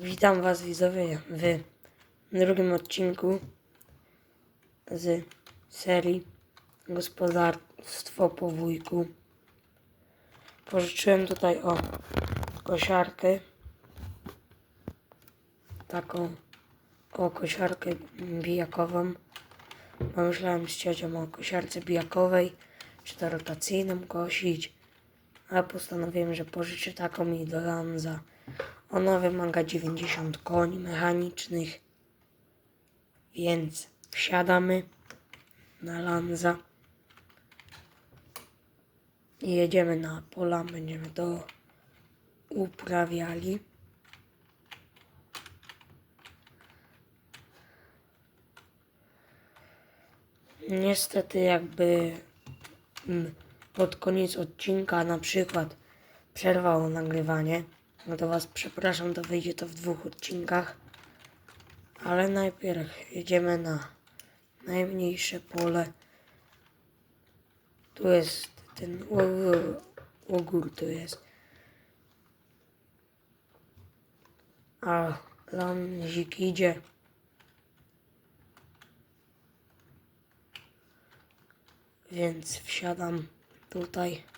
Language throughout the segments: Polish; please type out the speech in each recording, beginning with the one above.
Witam Was widzowie w drugim odcinku z serii Gospodarstwo po wujku. Pożyczyłem tutaj o kosiarkę. Taką o kosiarkę bijakową. Pomyślałem z ciocią o kosiarce bijakowej, czy to rotacyjną kosić. A postanowiłem, że pożyczę taką mi do Lanza. Ona wymaga 90 koni mechanicznych, więc wsiadamy na Lanza. I jedziemy na pola, będziemy to uprawiali. Niestety jakby mm, pod koniec odcinka na przykład przerwało nagrywanie, no to Was przepraszam, to wyjdzie to w dwóch odcinkach. Ale najpierw jedziemy na najmniejsze pole. Tu jest ten ogór, tu jest. A lamzik idzie. Więc wsiadam tutaj.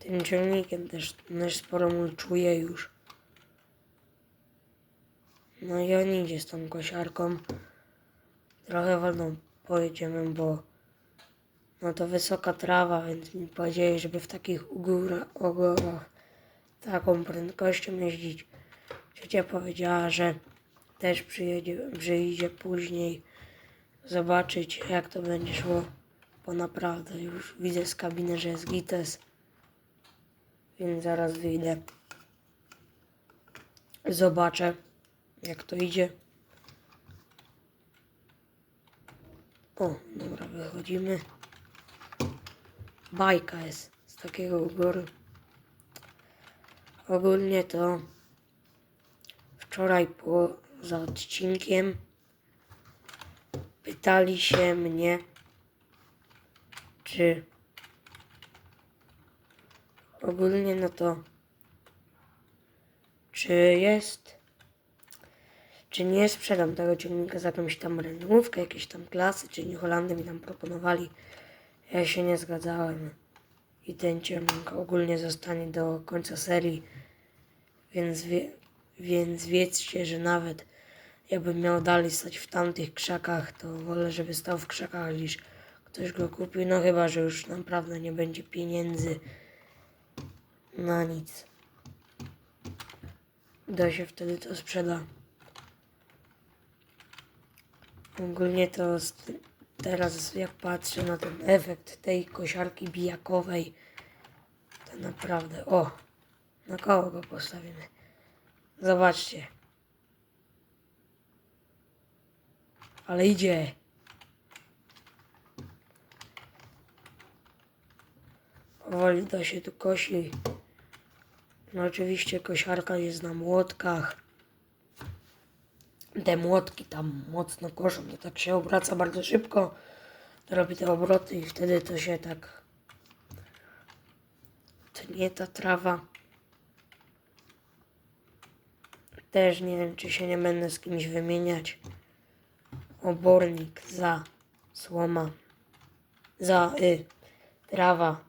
Tym ciągnikiem też, też sporo mulczuje już. No i on idzie z tą kosiarką. Trochę wolno pojedziemy, bo no to wysoka trawa, więc mi powiedzieli, żeby w takich ogórach taką prędkością jeździć. Ciocia powiedziała, że też przyjedzie, przyjdzie później zobaczyć jak to będzie szło, bo naprawdę już widzę z kabiny, że jest gites, więc zaraz wyjdę. Zobaczę jak to idzie. O, dobra, wychodzimy. Bajka jest z takiego ugoru. Ogólnie to wczoraj poza odcinkiem pytali się mnie, czy ogólnie no to czy jest czy nie sprzedam tego ciągnika za jakąś tam renówkę, jakieś tam klasy, czy nie Holandy mi tam proponowali. Ja się nie zgadzałem. I ten ciągnik ogólnie zostanie do końca serii, więc, wie, więc wiedzcie, że nawet jakbym miał dalej stać w tamtych krzakach, to wolę, żeby stał w krzakach, niż ktoś go kupił. No chyba, że już naprawdę nie będzie pieniędzy na nic. Da się wtedy to sprzeda. Ogólnie to teraz jak patrzę na ten efekt tej kosiarki bijakowej, to naprawdę, o, na koło go postawimy. Zobaczcie. Ale idzie. Powoli to się tu kosi. No oczywiście kosiarka jest na młotkach. Te młotki tam mocno koszą, to tak się obraca bardzo szybko. Robi te obroty i wtedy to się tak tnie ta trawa. Też nie wiem, czy się nie będę z kimś wymieniać. Obornik za słoma, za y, trawa,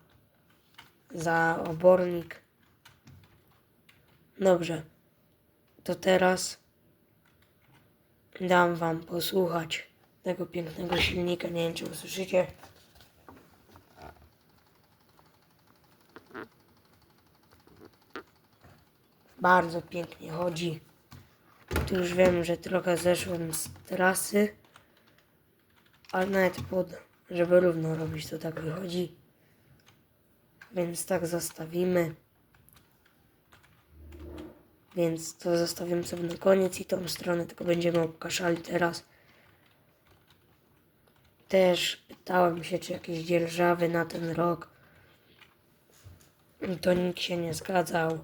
za obornik. Dobrze, to teraz dam wam posłuchać tego pięknego silnika. Nie wiem, czy usłyszycie. Bardzo pięknie chodzi. Tu już wiem, że trochę zeszłem z trasy, ale nawet pod, żeby równo robić, to tak wychodzi. Więc tak zostawimy. Więc to zostawimy sobie na koniec i tą stronę tylko będziemy obkaszali teraz. Też pytałem się, czy jakieś dzierżawy na ten rok. To nikt się nie zgadzał.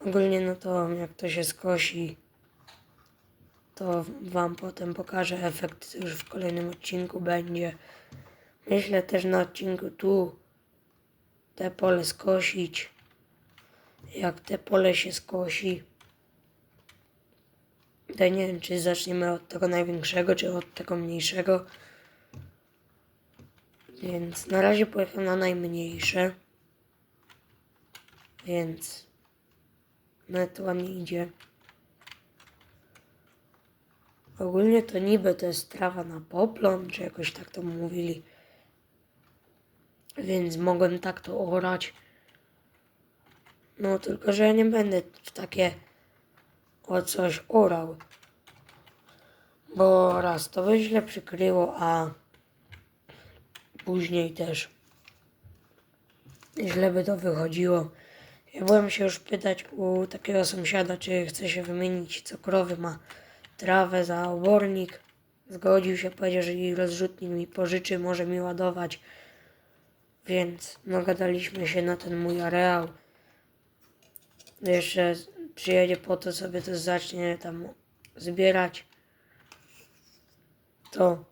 Ogólnie no to jak to się skosi, to wam potem pokażę efekt już w kolejnym odcinku będzie. Myślę też na odcinku tu te pole skosić jak te pole się skosi. To nie wiem, czy zaczniemy od tego największego, czy od tego mniejszego. Więc na razie pojechałem na najmniejsze. Więc no to ładnie idzie. Ogólnie to niby to jest trawa na poplon, czy jakoś tak to mówili. Więc mogłem tak to orać. No tylko, że ja nie będę w takie o coś orał. Bo raz to by źle przykryło, a później też źle by to wychodziło. Ja byłem się już pytać u takiego sąsiada, czy chce się wymienić, co krowy ma trawę za obornik. Zgodził się, powiedział, że jej rozrzutnik mi pożyczy, może mi ładować. Więc nagadaliśmy się na ten mój areał. Jeszcze przyjedzie po to, sobie to zacznie tam zbierać. To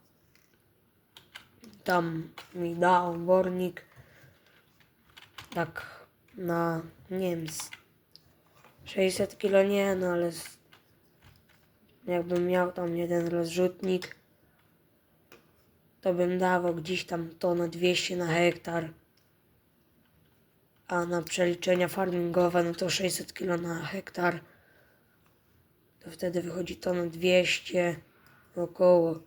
tam mi da obornik. Tak na, nie wiem, z 600 kilo nie, no ale z, jakbym miał tam jeden rozrzutnik, to bym dawał gdzieś tam tonę 200 na hektar. A na przeliczenia farmingowe, no to 600 kilo na hektar. To wtedy wychodzi tonę 200 około.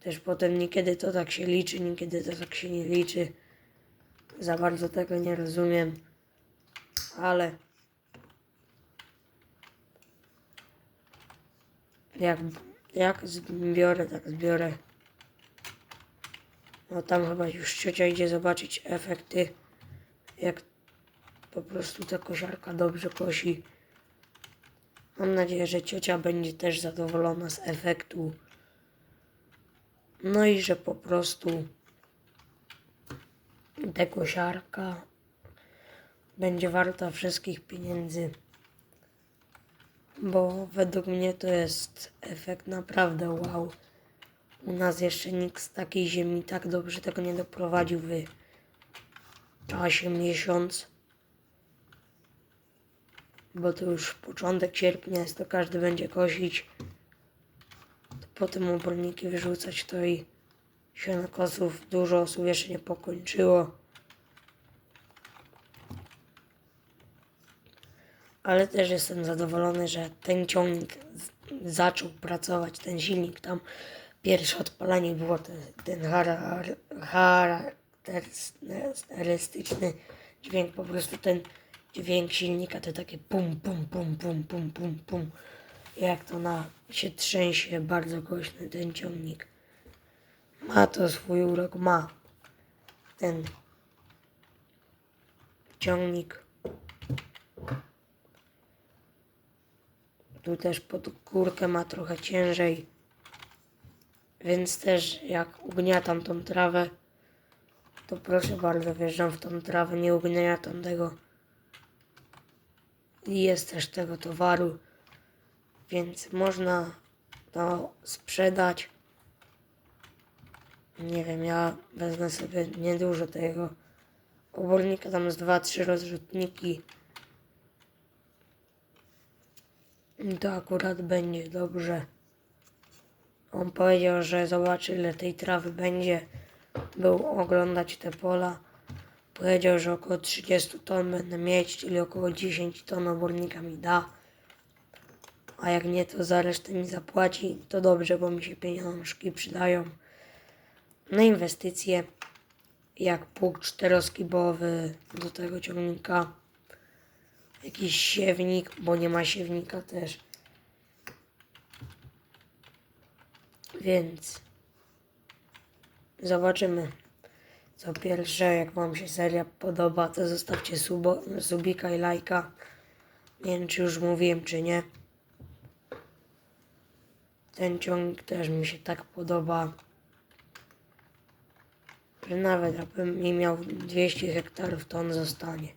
Też potem niekiedy to tak się liczy, niekiedy to tak się nie liczy. Za bardzo tego nie rozumiem. Ale jak, jak zbiorę, tak zbiorę. No tam chyba już ciocia idzie zobaczyć efekty, jak po prostu ta kosiarka dobrze kosi. Mam nadzieję, że ciocia będzie też zadowolona z efektu. No i że po prostu ta kosiarka będzie warta wszystkich pieniędzy. Bo według mnie to jest efekt naprawdę wow. U nas jeszcze nikt z takiej ziemi tak dobrze tego nie doprowadził w czasie miesiąc. Bo to już początek sierpnia jest, to każdy będzie kosić. To potem oborniki wyrzucać to i sianokosów dużo osób jeszcze nie pokończyło. Ale też jestem zadowolony, że ten ciągnik zaczął pracować, ten silnik tam. Pierwsze odpalanie było ten, ten chara- charakterystyczny dźwięk, po prostu ten dźwięk silnika to takie pum, pum, pum, pum, pum, pum, pum. Jak to na się trzęsie, bardzo głośny ten ciągnik. Ma to swój urok, ma ten ciągnik. Tu też pod górkę ma trochę ciężej. Więc też jak ugniatam tą trawę, to proszę bardzo, wjeżdżam w tą trawę, nie ugniatam tego. Jest też tego towaru, więc można to sprzedać. Nie wiem, ja wezmę sobie niedużo tego obornika, tam z dwa, trzy rozrzutniki. I to akurat będzie dobrze. On powiedział, że zobaczy ile tej trawy będzie. Był oglądać te pola. Powiedział, że około 30 ton będę mieć, czyli około 10 ton obornika mi da. A jak nie, to za resztę mi zapłaci. To dobrze, bo mi się pieniążki przydają na inwestycje. Jak pług czteroskibowy do tego ciągnika. Jakiś siewnik, bo nie ma siewnika też. Więc zobaczymy. Co pierwsze, jak Wam się seria podoba, to zostawcie subo, subika i lajka. Nie wiem, czy już mówiłem, czy nie. Ten ciągnik też mi się tak podoba. Że nawet jakbym nie miał 200 hektarów, to on zostanie.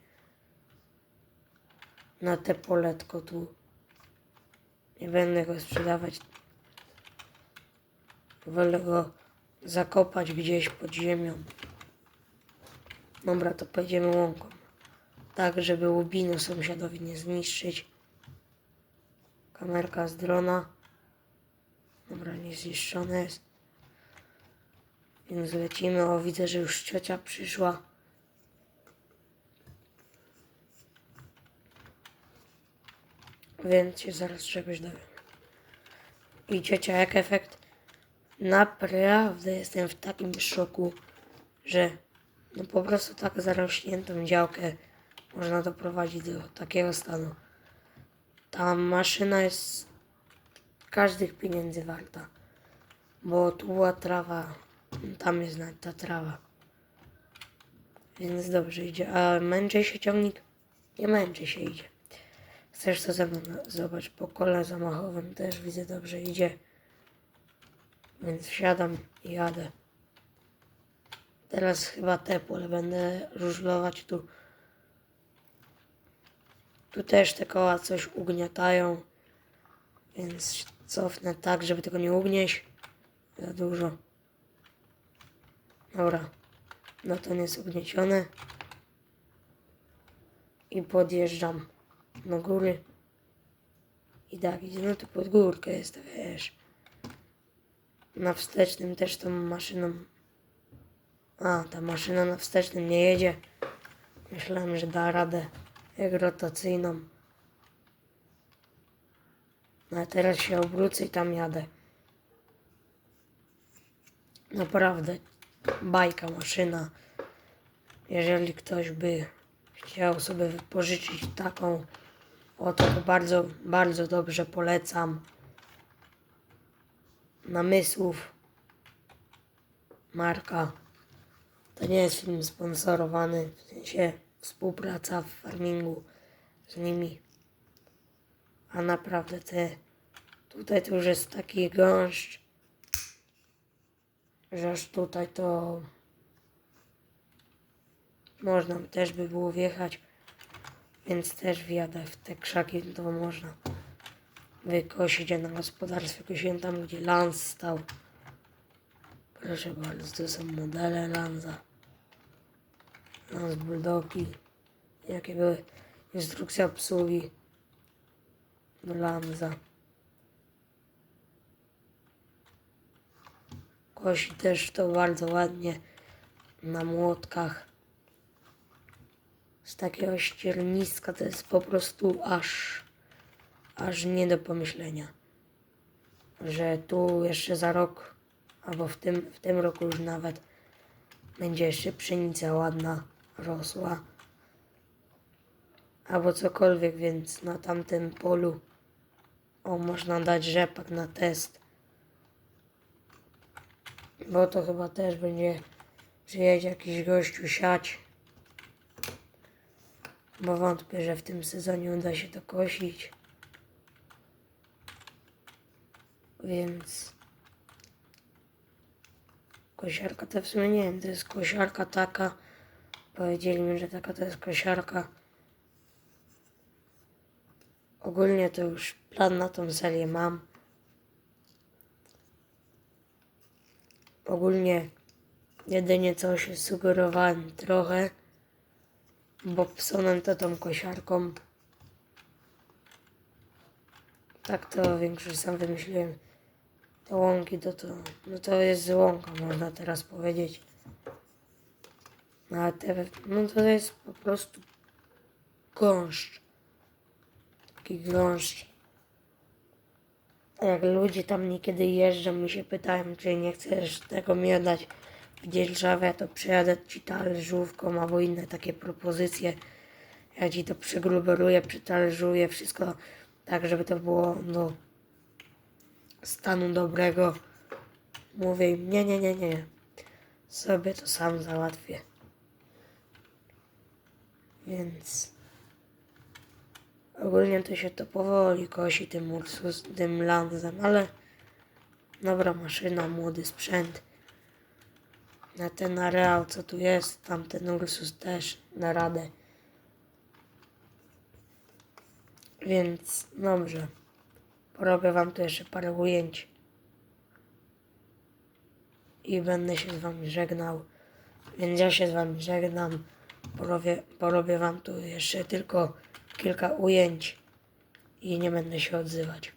Na te poletko tu. Nie będę go sprzedawać. Wolę go zakopać gdzieś pod ziemią. Dobra, to pojedziemy łąką. tak, żeby łubinu sąsiadowi nie zniszczyć. Kamerka z drona. Dobra, nie zniszczone jest. Więc lecimy. O, widzę, że już ciocia przyszła. Więc się zaraz czegoś dowiem. I ciocia, jak efekt? Naprawdę jestem w takim szoku, że no po prostu tak zarośniętą działkę można doprowadzić do takiego stanu. Ta maszyna jest każdych pieniędzy warta. Bo tu była trawa, tam jest nawet ta trawa. Więc dobrze idzie. A męczy się ciągnik? Nie męczy się idzie. Chcesz to ze mną? Zobacz, po kole zamachowym też widzę dobrze idzie. Więc wsiadam i jadę. Teraz chyba tepło, ale będę żużlować tu. Tu też te koła coś ugniatają. Więc cofnę tak, żeby tego nie ugnieść. Za dużo. Dobra. No to nie jest ugniecione. I podjeżdżam na góry. I tak idzie. No to pod górkę jest, wiesz. Na wstecznym też tą maszyną. A, ta maszyna na wstecznym nie jedzie. Myślałem, że da radę jak rotacyjną. No a teraz się obrócę i tam jadę. Naprawdę bajka maszyna. Jeżeli ktoś by chciał sobie wypożyczyć taką, oto to bardzo, bardzo dobrze polecam. Namysłów. Marka. To nie jest film sponsorowany, w sensie współpraca w farmingu z nimi. A naprawdę te, tutaj to już jest taki gąszcz, że aż tutaj to można też by było wjechać, więc też wjadę w te krzaki, to można wykosić na gospodarstwie, kosiłem tam, gdzie Lans stał. Proszę bardzo, to są modele Lanza. Lans Bulldogi. Jakie były instrukcje obsługi Lanza. Kosi też to bardzo ładnie na młotkach. Z takiego ścierniska to jest po prostu aż, aż nie do pomyślenia. Że tu jeszcze za rok, albo w tym, w tym roku już nawet, będzie jeszcze pszenica ładna rosła. Albo cokolwiek, więc na tamtym polu o, można dać rzepak na test. Bo to chyba też będzie przyjedzie jakiś gościu siać. Bo wątpię, że w tym sezonie uda się to kosić. Więc kosiarka to w sumie nie wiem, to jest kosiarka taka. Powiedzieli mi, że taka to jest kosiarka. Ogólnie to już plan na tą serię mam. Ogólnie jedynie co się sugerowałem trochę, bo psonem to tą kosiarką. Tak to większość sam wymyśliłem. Te łąki to to, no to jest łąka, można teraz powiedzieć. No a te, no to jest po prostu gąszcz. Taki gąszcz. Jak ludzie tam niekiedy jeżdżą i się pytają, czy nie chcesz tego mi oddać w dzierżawę, to przyjadę ci talerzówką albo inne takie propozycje. Ja ci to przegruberuję, przytalerzuję, wszystko tak, żeby to było do stanu dobrego. Mówię im, nie, nie, nie, nie. Sobie to sam załatwię. Więc ogólnie to się to powoli kosi tym Ursus, tym Lanzem, ale dobra maszyna, młody sprzęt. Na ten areał, co tu jest, tamten Ursus też na radę. Więc dobrze. Porobię wam tu jeszcze parę ujęć. I będę się z wami żegnał. Więc ja się z wami żegnam. Porobię, porobię wam tu jeszcze tylko kilka ujęć i nie będę się odzywać.